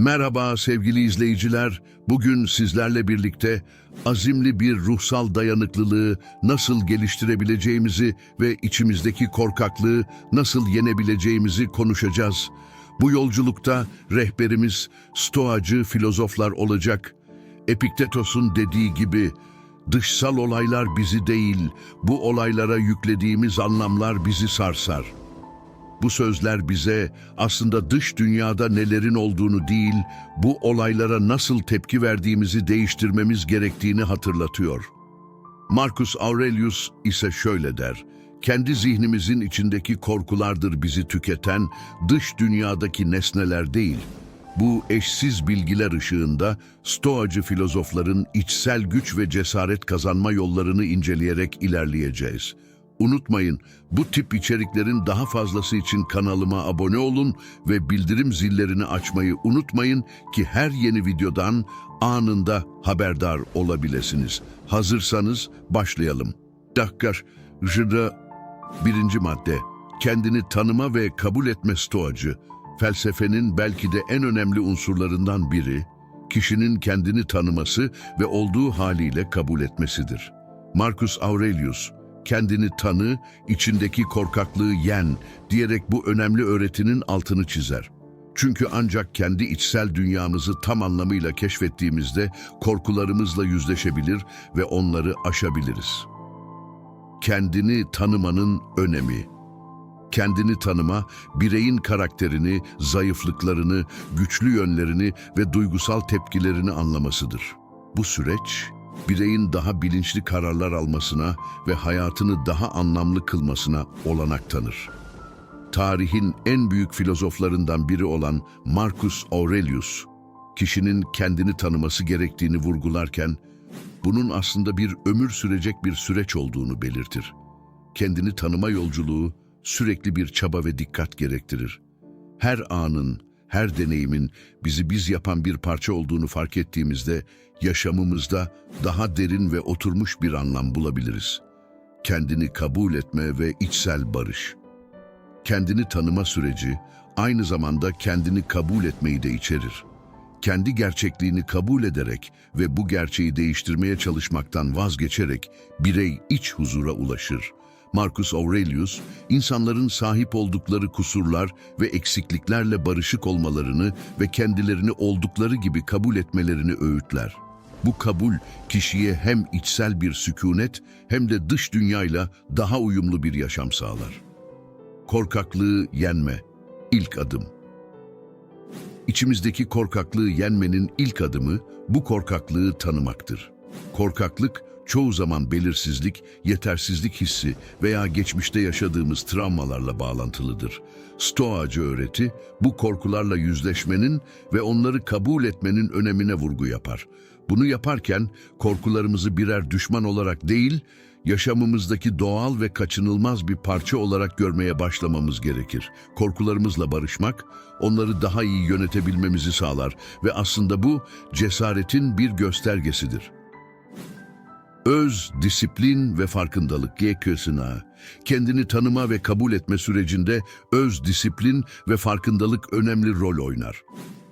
Merhaba sevgili izleyiciler. Bugün sizlerle birlikte azimli bir ruhsal dayanıklılığı nasıl geliştirebileceğimizi ve içimizdeki korkaklığı nasıl yenebileceğimizi konuşacağız. Bu yolculukta rehberimiz stoacı filozoflar olacak. Epiktetos'un dediği gibi dışsal olaylar bizi değil, bu olaylara yüklediğimiz anlamlar bizi sarsar. Bu sözler bize aslında dış dünyada nelerin olduğunu değil, bu olaylara nasıl tepki verdiğimizi değiştirmemiz gerektiğini hatırlatıyor. Marcus Aurelius ise şöyle der, kendi zihnimizin içindeki korkulardır bizi tüketen, dış dünyadaki nesneler değil. Bu eşsiz bilgiler ışığında stoacı filozofların içsel güç ve cesaret kazanma yollarını inceleyerek ilerleyeceğiz. Unutmayın, bu tip içeriklerin daha fazlası için kanalıma abone olun ve bildirim zillerini açmayı unutmayın ki her yeni videodan anında haberdar olabilirsiniz. Hazırsanız başlayalım. Dakikar, jıda birinci madde. Kendini tanıma ve kabul etme stoacı. Felsefenin belki de en önemli unsurlarından biri, kişinin kendini tanıması ve olduğu haliyle kabul etmesidir. Marcus Aurelius, kendini tanı, içindeki korkaklığı yen diyerek bu önemli öğretinin altını çizer. Çünkü ancak kendi içsel dünyamızı tam anlamıyla keşfettiğimizde korkularımızla yüzleşebilir ve onları aşabiliriz. Kendini tanımanın önemi Kendini tanıma, bireyin karakterini, zayıflıklarını, güçlü yönlerini ve duygusal tepkilerini anlamasıdır. Bu süreç, bireyin daha bilinçli kararlar almasına ve hayatını daha anlamlı kılmasına olanak tanır. Tarihin en büyük filozoflarından biri olan Marcus Aurelius, kişinin kendini tanıması gerektiğini vurgularken, bunun aslında bir ömür sürecek bir süreç olduğunu belirtir. Kendini tanıma yolculuğu sürekli bir çaba ve dikkat gerektirir. Her anın, her deneyimin bizi biz yapan bir parça olduğunu fark ettiğimizde yaşamımızda daha derin ve oturmuş bir anlam bulabiliriz. Kendini kabul etme ve içsel barış. Kendini tanıma süreci aynı zamanda kendini kabul etmeyi de içerir. Kendi gerçekliğini kabul ederek ve bu gerçeği değiştirmeye çalışmaktan vazgeçerek birey iç huzura ulaşır. Marcus Aurelius, insanların sahip oldukları kusurlar ve eksikliklerle barışık olmalarını ve kendilerini oldukları gibi kabul etmelerini öğütler. Bu kabul kişiye hem içsel bir sükunet hem de dış dünyayla daha uyumlu bir yaşam sağlar. Korkaklığı yenme, ilk adım. İçimizdeki korkaklığı yenmenin ilk adımı bu korkaklığı tanımaktır. Korkaklık çoğu zaman belirsizlik, yetersizlik hissi veya geçmişte yaşadığımız travmalarla bağlantılıdır. Stoacı öğreti bu korkularla yüzleşmenin ve onları kabul etmenin önemine vurgu yapar. Bunu yaparken korkularımızı birer düşman olarak değil, yaşamımızdaki doğal ve kaçınılmaz bir parça olarak görmeye başlamamız gerekir. Korkularımızla barışmak, onları daha iyi yönetebilmemizi sağlar ve aslında bu cesaretin bir göstergesidir. Öz, disiplin ve farkındalık GKS'ına, kendini tanıma ve kabul etme sürecinde öz, disiplin ve farkındalık önemli rol oynar.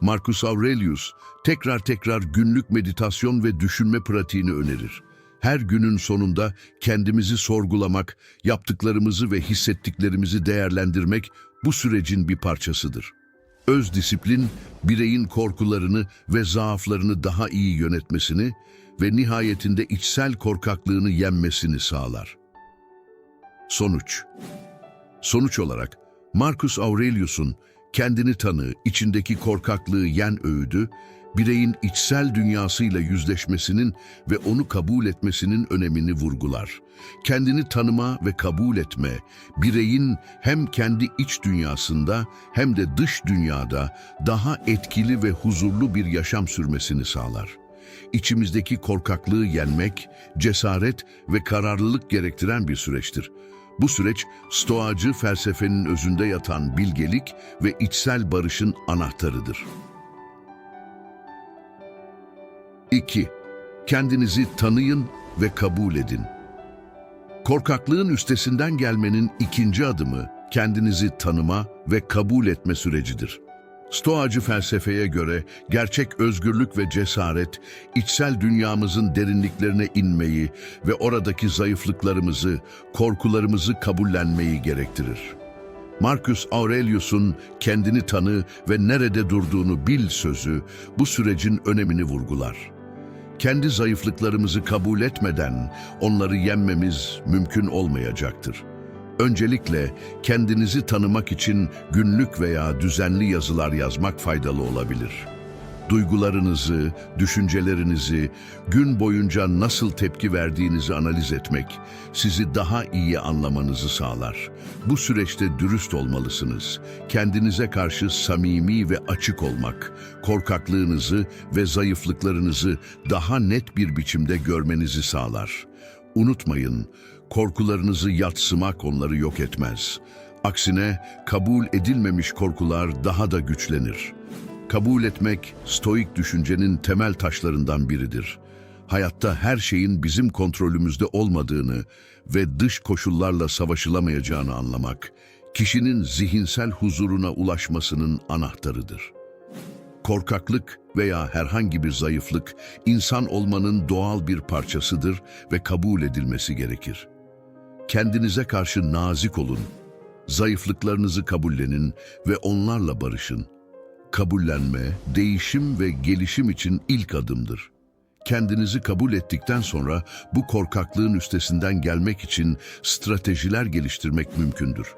Marcus Aurelius tekrar tekrar günlük meditasyon ve düşünme pratiğini önerir. Her günün sonunda kendimizi sorgulamak, yaptıklarımızı ve hissettiklerimizi değerlendirmek bu sürecin bir parçasıdır. Öz disiplin, bireyin korkularını ve zaaflarını daha iyi yönetmesini ve nihayetinde içsel korkaklığını yenmesini sağlar. Sonuç Sonuç olarak Marcus Aurelius'un kendini tanı, içindeki korkaklığı yen öğüdü, bireyin içsel dünyasıyla yüzleşmesinin ve onu kabul etmesinin önemini vurgular. Kendini tanıma ve kabul etme, bireyin hem kendi iç dünyasında hem de dış dünyada daha etkili ve huzurlu bir yaşam sürmesini sağlar. İçimizdeki korkaklığı yenmek, cesaret ve kararlılık gerektiren bir süreçtir. Bu süreç, stoacı felsefenin özünde yatan bilgelik ve içsel barışın anahtarıdır. 2. Kendinizi tanıyın ve kabul edin. Korkaklığın üstesinden gelmenin ikinci adımı kendinizi tanıma ve kabul etme sürecidir. Stoacı felsefeye göre gerçek özgürlük ve cesaret, içsel dünyamızın derinliklerine inmeyi ve oradaki zayıflıklarımızı, korkularımızı kabullenmeyi gerektirir. Marcus Aurelius'un kendini tanı ve nerede durduğunu bil sözü bu sürecin önemini vurgular. Kendi zayıflıklarımızı kabul etmeden onları yenmemiz mümkün olmayacaktır. Öncelikle kendinizi tanımak için günlük veya düzenli yazılar yazmak faydalı olabilir. Duygularınızı, düşüncelerinizi, gün boyunca nasıl tepki verdiğinizi analiz etmek sizi daha iyi anlamanızı sağlar. Bu süreçte dürüst olmalısınız. Kendinize karşı samimi ve açık olmak, korkaklığınızı ve zayıflıklarınızı daha net bir biçimde görmenizi sağlar. Unutmayın, korkularınızı yatsımak onları yok etmez. Aksine kabul edilmemiş korkular daha da güçlenir. Kabul etmek, stoik düşüncenin temel taşlarından biridir. Hayatta her şeyin bizim kontrolümüzde olmadığını ve dış koşullarla savaşılamayacağını anlamak, kişinin zihinsel huzuruna ulaşmasının anahtarıdır. Korkaklık veya herhangi bir zayıflık, insan olmanın doğal bir parçasıdır ve kabul edilmesi gerekir. Kendinize karşı nazik olun, zayıflıklarınızı kabullenin ve onlarla barışın. Kabullenme, değişim ve gelişim için ilk adımdır. Kendinizi kabul ettikten sonra bu korkaklığın üstesinden gelmek için stratejiler geliştirmek mümkündür.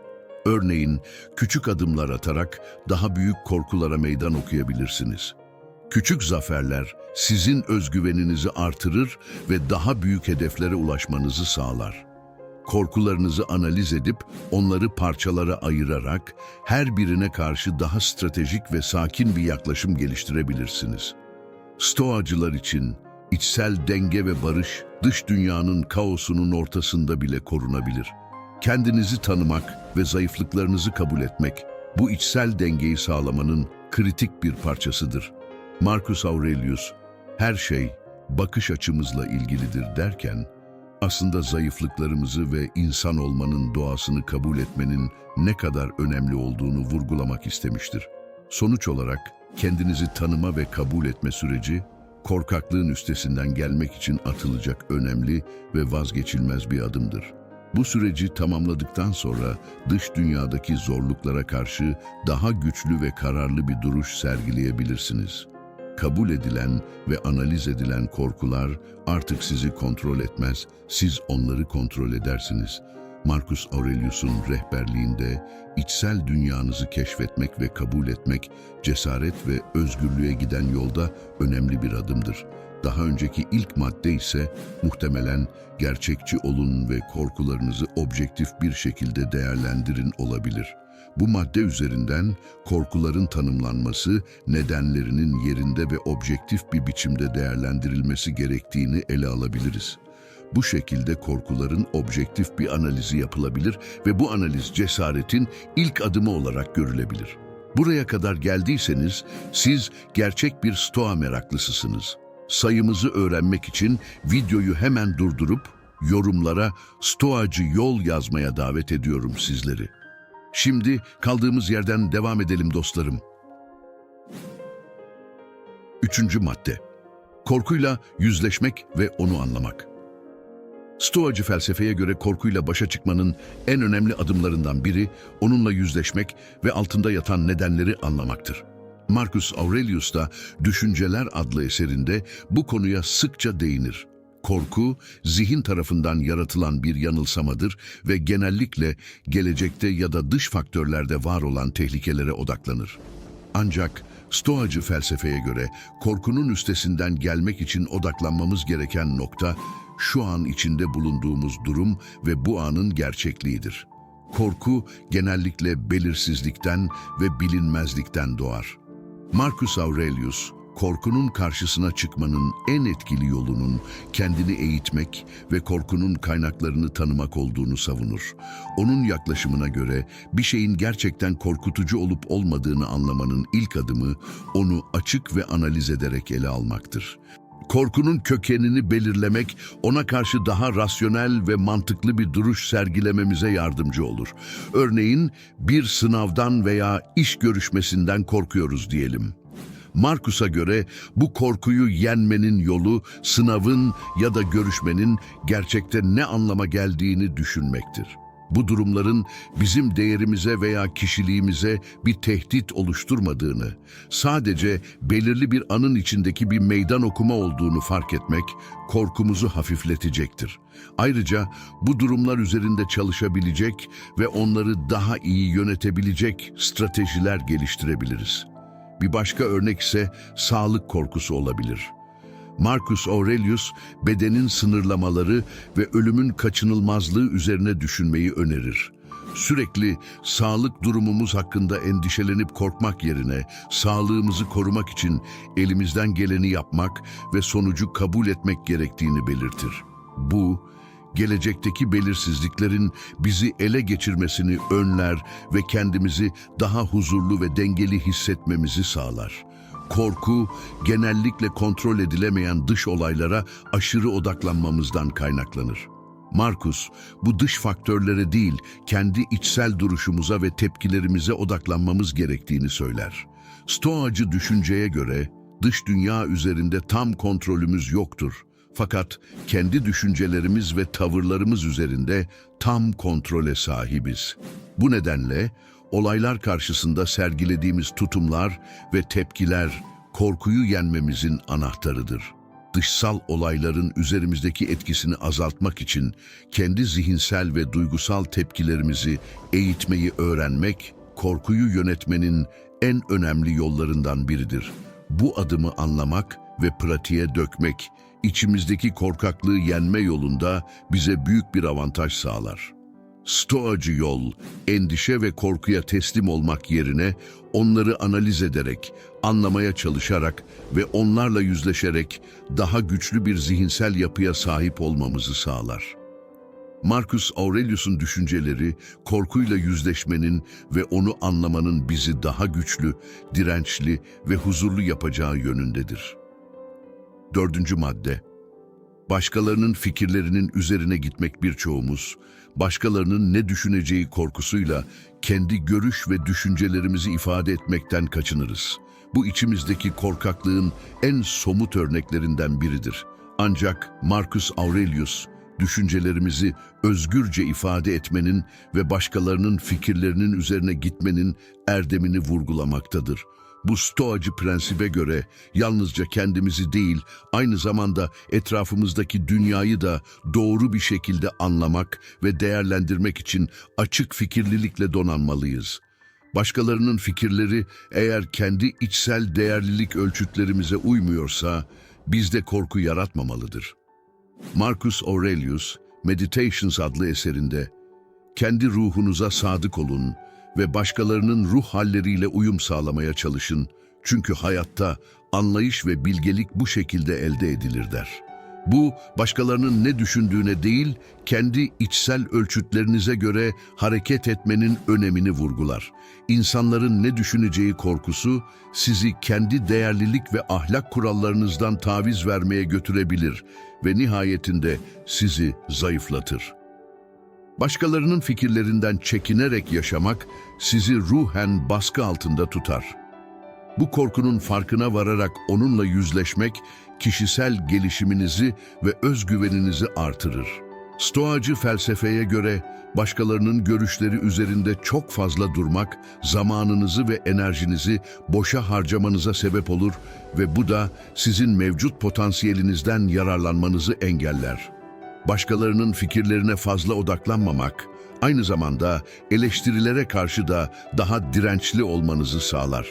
Örneğin küçük adımlar atarak daha büyük korkulara meydan okuyabilirsiniz. Küçük zaferler sizin özgüveninizi artırır ve daha büyük hedeflere ulaşmanızı sağlar. Korkularınızı analiz edip onları parçalara ayırarak her birine karşı daha stratejik ve sakin bir yaklaşım geliştirebilirsiniz. Stoacılar için içsel denge ve barış dış dünyanın kaosunun ortasında bile korunabilir. Kendinizi tanımak ve zayıflıklarınızı kabul etmek bu içsel dengeyi sağlamanın kritik bir parçasıdır. Marcus Aurelius, her şey bakış açımızla ilgilidir derken, aslında zayıflıklarımızı ve insan olmanın doğasını kabul etmenin ne kadar önemli olduğunu vurgulamak istemiştir. Sonuç olarak kendinizi tanıma ve kabul etme süreci, korkaklığın üstesinden gelmek için atılacak önemli ve vazgeçilmez bir adımdır. Bu süreci tamamladıktan sonra dış dünyadaki zorluklara karşı daha güçlü ve kararlı bir duruş sergileyebilirsiniz. Kabul edilen ve analiz edilen korkular artık sizi kontrol etmez, siz onları kontrol edersiniz. Marcus Aurelius'un rehberliğinde içsel dünyanızı keşfetmek ve kabul etmek, cesaret ve özgürlüğe giden yolda önemli bir adımdır. Daha önceki ilk madde ise muhtemelen gerçekçi olun ve korkularınızı objektif bir şekilde değerlendirin olabilir. Bu madde üzerinden korkuların tanımlanması, nedenlerinin yerinde ve objektif bir biçimde değerlendirilmesi gerektiğini ele alabiliriz. Bu şekilde korkuların objektif bir analizi yapılabilir ve bu analiz cesaretin ilk adımı olarak görülebilir. Buraya kadar geldiyseniz siz gerçek bir stoa meraklısısınız. Sayımızı öğrenmek için videoyu hemen durdurup yorumlara stoacı yol yazmaya davet ediyorum sizleri. Şimdi kaldığımız yerden devam edelim dostlarım. Üçüncü madde. Korkuyla yüzleşmek ve onu anlamak. Stoacı felsefeye göre korkuyla başa çıkmanın en önemli adımlarından biri onunla yüzleşmek ve altında yatan nedenleri anlamaktır. Marcus Aurelius da Düşünceler adlı eserinde bu konuya sıkça değinir. Korku, zihin tarafından yaratılan bir yanılsamadır ve genellikle gelecekte ya da dış faktörlerde var olan tehlikelere odaklanır. Ancak Stoacı felsefeye göre korkunun üstesinden gelmek için odaklanmamız gereken nokta şu an içinde bulunduğumuz durum ve bu anın gerçekliğidir. Korku genellikle belirsizlikten ve bilinmezlikten doğar. Marcus Aurelius, korkunun karşısına çıkmanın en etkili yolunun kendini eğitmek ve korkunun kaynaklarını tanımak olduğunu savunur. Onun yaklaşımına göre bir şeyin gerçekten korkutucu olup olmadığını anlamanın ilk adımı onu açık ve analiz ederek ele almaktır. Korkunun kökenini belirlemek ona karşı daha rasyonel ve mantıklı bir duruş sergilememize yardımcı olur. Örneğin bir sınavdan veya iş görüşmesinden korkuyoruz diyelim. Markus'a göre bu korkuyu yenmenin yolu sınavın ya da görüşmenin gerçekte ne anlama geldiğini düşünmektir. Bu durumların bizim değerimize veya kişiliğimize bir tehdit oluşturmadığını, sadece belirli bir anın içindeki bir meydan okuma olduğunu fark etmek korkumuzu hafifletecektir. Ayrıca bu durumlar üzerinde çalışabilecek ve onları daha iyi yönetebilecek stratejiler geliştirebiliriz. Bir başka örnek ise sağlık korkusu olabilir. Marcus Aurelius bedenin sınırlamaları ve ölümün kaçınılmazlığı üzerine düşünmeyi önerir. Sürekli sağlık durumumuz hakkında endişelenip korkmak yerine sağlığımızı korumak için elimizden geleni yapmak ve sonucu kabul etmek gerektiğini belirtir. Bu, gelecekteki belirsizliklerin bizi ele geçirmesini önler ve kendimizi daha huzurlu ve dengeli hissetmemizi sağlar. Korku, genellikle kontrol edilemeyen dış olaylara aşırı odaklanmamızdan kaynaklanır. Markus, bu dış faktörlere değil, kendi içsel duruşumuza ve tepkilerimize odaklanmamız gerektiğini söyler. Stoacı düşünceye göre, dış dünya üzerinde tam kontrolümüz yoktur. Fakat kendi düşüncelerimiz ve tavırlarımız üzerinde tam kontrole sahibiz. Bu nedenle olaylar karşısında sergilediğimiz tutumlar ve tepkiler korkuyu yenmemizin anahtarıdır. Dışsal olayların üzerimizdeki etkisini azaltmak için kendi zihinsel ve duygusal tepkilerimizi eğitmeyi öğrenmek, korkuyu yönetmenin en önemli yollarından biridir. Bu adımı anlamak ve pratiğe dökmek, içimizdeki korkaklığı yenme yolunda bize büyük bir avantaj sağlar. Stoacı yol, endişe ve korkuya teslim olmak yerine onları analiz ederek, anlamaya çalışarak ve onlarla yüzleşerek daha güçlü bir zihinsel yapıya sahip olmamızı sağlar. Marcus Aurelius'un düşünceleri, korkuyla yüzleşmenin ve onu anlamanın bizi daha güçlü, dirençli ve huzurlu yapacağı yönündedir. Dördüncü madde. Başkalarının fikirlerinin üzerine gitmek birçoğumuz, başkalarının ne düşüneceği korkusuyla kendi görüş ve düşüncelerimizi ifade etmekten kaçınırız. Bu içimizdeki korkaklığın en somut örneklerinden biridir. Ancak Marcus Aurelius, düşüncelerimizi özgürce ifade etmenin ve başkalarının fikirlerinin üzerine gitmenin erdemini vurgulamaktadır. Bu stoacı prensibe göre yalnızca kendimizi değil, aynı zamanda etrafımızdaki dünyayı da doğru bir şekilde anlamak ve değerlendirmek için açık fikirlilikle donanmalıyız. Başkalarının fikirleri eğer kendi içsel değerlilik ölçütlerimize uymuyorsa bizde korku yaratmamalıdır. Marcus Aurelius, Meditations adlı eserinde, kendi ruhunuza sadık olun ve başkalarının ruh halleriyle uyum sağlamaya çalışın. Çünkü hayatta anlayış ve bilgelik bu şekilde elde edilir der. Bu, başkalarının ne düşündüğüne değil, kendi içsel ölçütlerinize göre hareket etmenin önemini vurgular. İnsanların ne düşüneceği korkusu, sizi kendi değerlilik ve ahlak kurallarınızdan taviz vermeye götürebilir ve nihayetinde sizi zayıflatır. Başkalarının fikirlerinden çekinerek yaşamak sizi ruhen baskı altında tutar. Bu korkunun farkına vararak onunla yüzleşmek kişisel gelişiminizi ve özgüveninizi artırır. Stoacı felsefeye göre başkalarının görüşleri üzerinde çok fazla durmak zamanınızı ve enerjinizi boşa harcamanıza sebep olur ve bu da sizin mevcut potansiyelinizden yararlanmanızı engeller. Başkalarının fikirlerine fazla odaklanmamak, aynı zamanda eleştirilere karşı da daha dirençli olmanızı sağlar.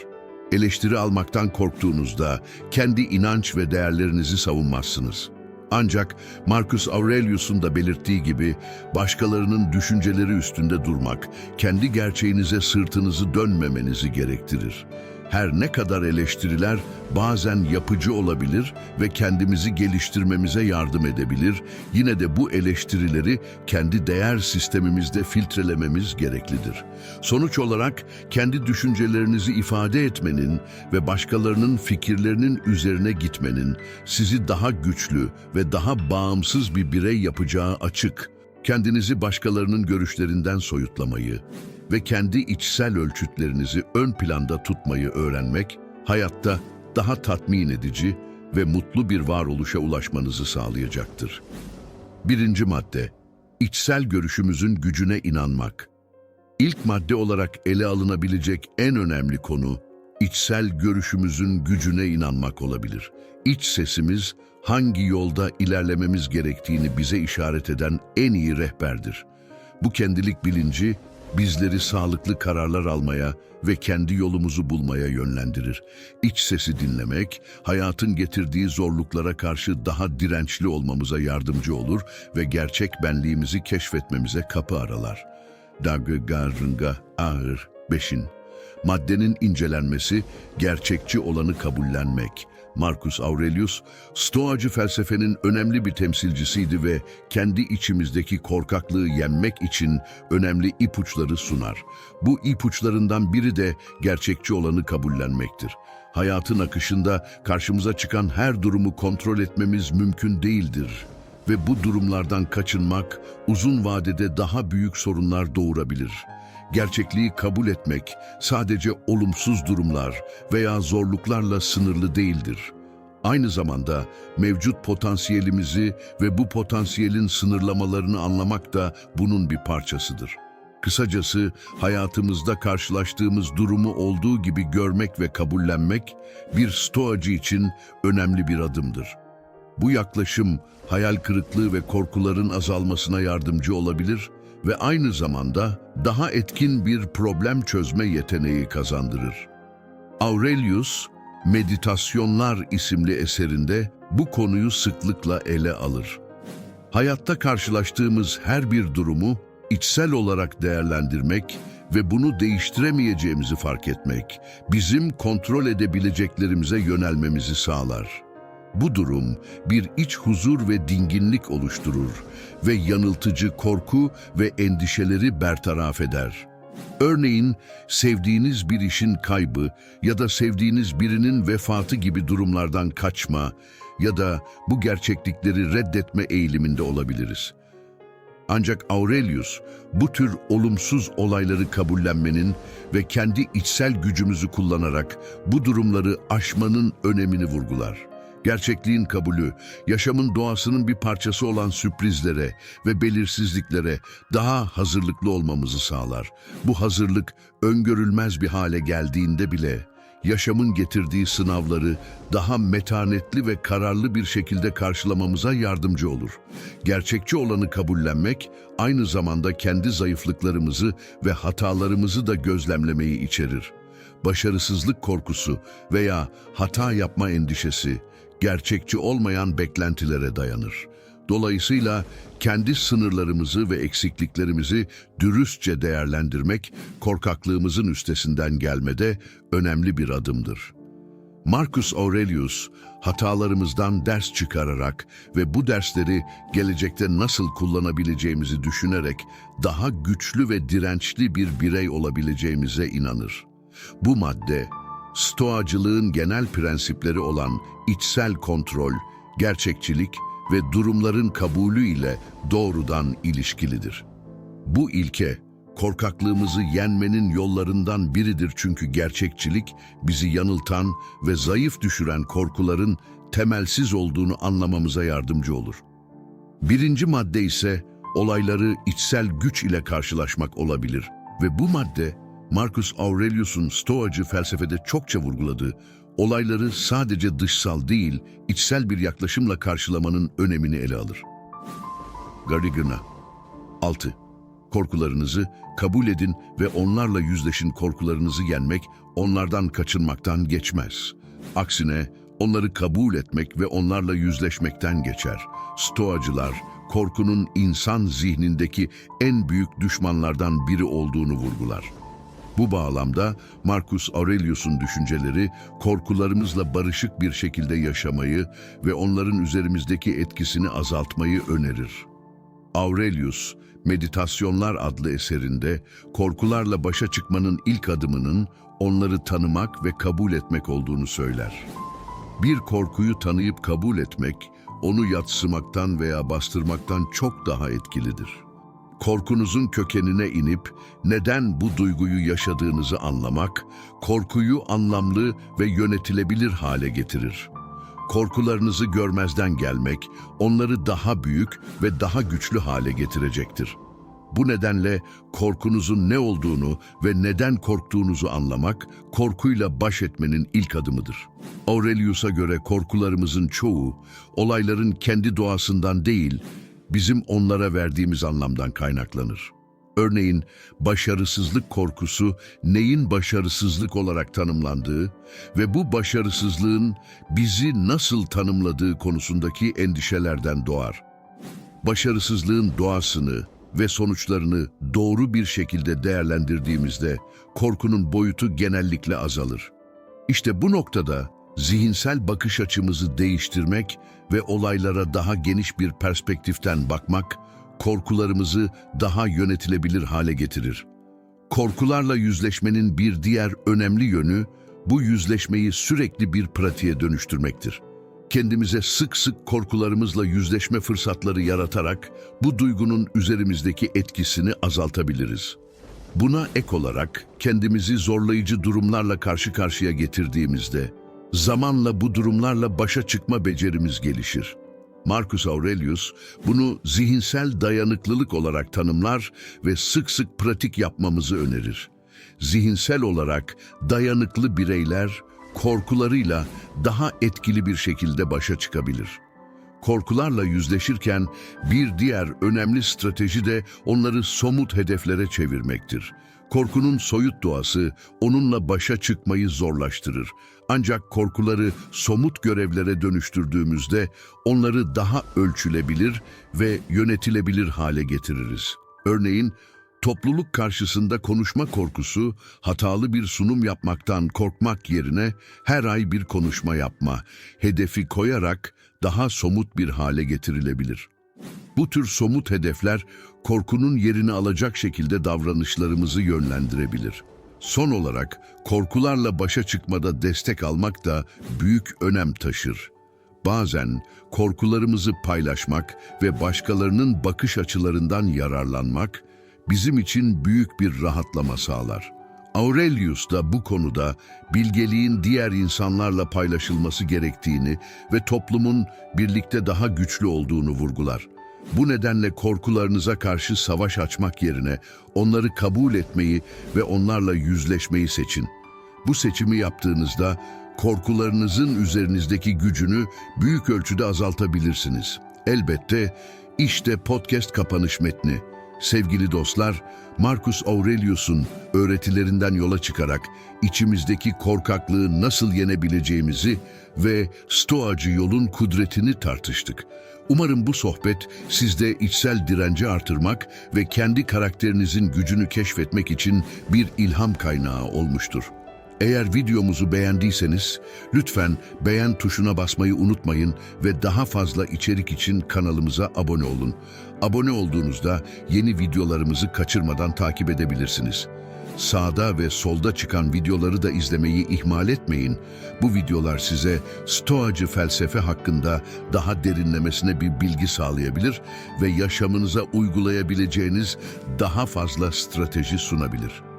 Eleştiri almaktan korktuğunuzda kendi inanç ve değerlerinizi savunmazsınız. Ancak Marcus Aurelius'un da belirttiği gibi başkalarının düşünceleri üstünde durmak, kendi gerçeğinize sırtınızı dönmemenizi gerektirir. Her ne kadar eleştiriler bazen yapıcı olabilir ve kendimizi geliştirmemize yardım edebilir, yine de bu eleştirileri kendi değer sistemimizde filtrelememiz gereklidir. Sonuç olarak kendi düşüncelerinizi ifade etmenin ve başkalarının fikirlerinin üzerine gitmenin sizi daha güçlü ve daha bağımsız bir birey yapacağı açık. Kendinizi başkalarının görüşlerinden soyutlamayı ve kendi içsel ölçütlerinizi ön planda tutmayı öğrenmek, hayatta daha tatmin edici ve mutlu bir varoluşa ulaşmanızı sağlayacaktır. Birinci madde, içsel görüşümüzün gücüne inanmak. İlk madde olarak ele alınabilecek en önemli konu, içsel görüşümüzün gücüne inanmak olabilir. İç sesimiz, hangi yolda ilerlememiz gerektiğini bize işaret eden en iyi rehberdir. Bu kendilik bilinci, bizleri sağlıklı kararlar almaya ve kendi yolumuzu bulmaya yönlendirir. İç sesi dinlemek, hayatın getirdiği zorluklara karşı daha dirençli olmamıza yardımcı olur ve gerçek benliğimizi keşfetmemize kapı aralar. Dagı Garınga Ağır 5'in Maddenin incelenmesi, gerçekçi olanı kabullenmek. Marcus Aurelius, Stoacı felsefenin önemli bir temsilcisiydi ve kendi içimizdeki korkaklığı yenmek için önemli ipuçları sunar. Bu ipuçlarından biri de gerçekçi olanı kabullenmektir. Hayatın akışında karşımıza çıkan her durumu kontrol etmemiz mümkün değildir ve bu durumlardan kaçınmak uzun vadede daha büyük sorunlar doğurabilir. Gerçekliği kabul etmek sadece olumsuz durumlar veya zorluklarla sınırlı değildir. Aynı zamanda mevcut potansiyelimizi ve bu potansiyelin sınırlamalarını anlamak da bunun bir parçasıdır. Kısacası hayatımızda karşılaştığımız durumu olduğu gibi görmek ve kabullenmek bir stoacı için önemli bir adımdır. Bu yaklaşım hayal kırıklığı ve korkuların azalmasına yardımcı olabilir ve aynı zamanda daha etkin bir problem çözme yeteneği kazandırır. Aurelius, Meditasyonlar isimli eserinde bu konuyu sıklıkla ele alır. Hayatta karşılaştığımız her bir durumu içsel olarak değerlendirmek ve bunu değiştiremeyeceğimizi fark etmek, bizim kontrol edebileceklerimize yönelmemizi sağlar. Bu durum bir iç huzur ve dinginlik oluşturur ve yanıltıcı korku ve endişeleri bertaraf eder. Örneğin sevdiğiniz bir işin kaybı ya da sevdiğiniz birinin vefatı gibi durumlardan kaçma ya da bu gerçeklikleri reddetme eğiliminde olabiliriz. Ancak Aurelius bu tür olumsuz olayları kabullenmenin ve kendi içsel gücümüzü kullanarak bu durumları aşmanın önemini vurgular. Gerçekliğin kabulü, yaşamın doğasının bir parçası olan sürprizlere ve belirsizliklere daha hazırlıklı olmamızı sağlar. Bu hazırlık öngörülmez bir hale geldiğinde bile yaşamın getirdiği sınavları daha metanetli ve kararlı bir şekilde karşılamamıza yardımcı olur. Gerçekçi olanı kabullenmek aynı zamanda kendi zayıflıklarımızı ve hatalarımızı da gözlemlemeyi içerir. Başarısızlık korkusu veya hata yapma endişesi gerçekçi olmayan beklentilere dayanır. Dolayısıyla kendi sınırlarımızı ve eksikliklerimizi dürüstçe değerlendirmek, korkaklığımızın üstesinden gelmede önemli bir adımdır. Marcus Aurelius, hatalarımızdan ders çıkararak ve bu dersleri gelecekte nasıl kullanabileceğimizi düşünerek daha güçlü ve dirençli bir birey olabileceğimize inanır. Bu madde, Stoacılığın genel prensipleri olan içsel kontrol, gerçekçilik ve durumların kabulü ile doğrudan ilişkilidir. Bu ilke, korkaklığımızı yenmenin yollarından biridir çünkü gerçekçilik bizi yanıltan ve zayıf düşüren korkuların temelsiz olduğunu anlamamıza yardımcı olur. Birinci madde ise olayları içsel güç ile karşılaşmak olabilir ve bu madde Marcus Aurelius'un Stoacı felsefede çokça vurguladığı, olayları sadece dışsal değil, içsel bir yaklaşımla karşılamanın önemini ele alır. Garigana 6. Korkularınızı kabul edin ve onlarla yüzleşin korkularınızı yenmek, onlardan kaçınmaktan geçmez. Aksine onları kabul etmek ve onlarla yüzleşmekten geçer. Stoacılar, korkunun insan zihnindeki en büyük düşmanlardan biri olduğunu vurgular. Bu bağlamda Marcus Aurelius'un düşünceleri korkularımızla barışık bir şekilde yaşamayı ve onların üzerimizdeki etkisini azaltmayı önerir. Aurelius, Meditasyonlar adlı eserinde korkularla başa çıkmanın ilk adımının onları tanımak ve kabul etmek olduğunu söyler. Bir korkuyu tanıyıp kabul etmek, onu yatsımaktan veya bastırmaktan çok daha etkilidir. Korkunuzun kökenine inip neden bu duyguyu yaşadığınızı anlamak, korkuyu anlamlı ve yönetilebilir hale getirir. Korkularınızı görmezden gelmek, onları daha büyük ve daha güçlü hale getirecektir. Bu nedenle korkunuzun ne olduğunu ve neden korktuğunuzu anlamak, korkuyla baş etmenin ilk adımıdır. Aurelius'a göre korkularımızın çoğu, olayların kendi doğasından değil, bizim onlara verdiğimiz anlamdan kaynaklanır. Örneğin başarısızlık korkusu neyin başarısızlık olarak tanımlandığı ve bu başarısızlığın bizi nasıl tanımladığı konusundaki endişelerden doğar. Başarısızlığın doğasını ve sonuçlarını doğru bir şekilde değerlendirdiğimizde korkunun boyutu genellikle azalır. İşte bu noktada zihinsel bakış açımızı değiştirmek ve olaylara daha geniş bir perspektiften bakmak, korkularımızı daha yönetilebilir hale getirir. Korkularla yüzleşmenin bir diğer önemli yönü, bu yüzleşmeyi sürekli bir pratiğe dönüştürmektir. Kendimize sık sık korkularımızla yüzleşme fırsatları yaratarak bu duygunun üzerimizdeki etkisini azaltabiliriz. Buna ek olarak kendimizi zorlayıcı durumlarla karşı karşıya getirdiğimizde zamanla bu durumlarla başa çıkma becerimiz gelişir. Marcus Aurelius bunu zihinsel dayanıklılık olarak tanımlar ve sık sık pratik yapmamızı önerir. Zihinsel olarak dayanıklı bireyler korkularıyla daha etkili bir şekilde başa çıkabilir. Korkularla yüzleşirken bir diğer önemli strateji de onları somut hedeflere çevirmektir. Korkunun soyut doğası onunla başa çıkmayı zorlaştırır. Ancak korkuları somut görevlere dönüştürdüğümüzde onları daha ölçülebilir ve yönetilebilir hale getiririz. Örneğin topluluk karşısında konuşma korkusu, hatalı bir sunum yapmaktan korkmak yerine her ay bir konuşma yapma, hedefi koyarak daha somut bir hale getirilebilir. Bu tür somut hedefler korkunun yerini alacak şekilde davranışlarımızı yönlendirebilir. Son olarak korkularla başa çıkmada destek almak da büyük önem taşır. Bazen korkularımızı paylaşmak ve başkalarının bakış açılarından yararlanmak bizim için büyük bir rahatlama sağlar. Aurelius da bu konuda bilgeliğin diğer insanlarla paylaşılması gerektiğini ve toplumun birlikte daha güçlü olduğunu vurgular. Bu nedenle korkularınıza karşı savaş açmak yerine onları kabul etmeyi ve onlarla yüzleşmeyi seçin. Bu seçimi yaptığınızda korkularınızın üzerinizdeki gücünü büyük ölçüde azaltabilirsiniz. Elbette işte podcast kapanış metni. Sevgili dostlar, Marcus Aurelius'un öğretilerinden yola çıkarak içimizdeki korkaklığı nasıl yenebileceğimizi ve Stoacı yolun kudretini tartıştık. Umarım bu sohbet sizde içsel direnci artırmak ve kendi karakterinizin gücünü keşfetmek için bir ilham kaynağı olmuştur. Eğer videomuzu beğendiyseniz lütfen beğen tuşuna basmayı unutmayın ve daha fazla içerik için kanalımıza abone olun. Abone olduğunuzda yeni videolarımızı kaçırmadan takip edebilirsiniz. Sağda ve solda çıkan videoları da izlemeyi ihmal etmeyin. Bu videolar size Stoacı felsefe hakkında daha derinlemesine bir bilgi sağlayabilir ve yaşamınıza uygulayabileceğiniz daha fazla strateji sunabilir.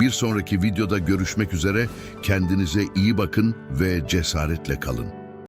Bir sonraki videoda görüşmek üzere kendinize iyi bakın ve cesaretle kalın.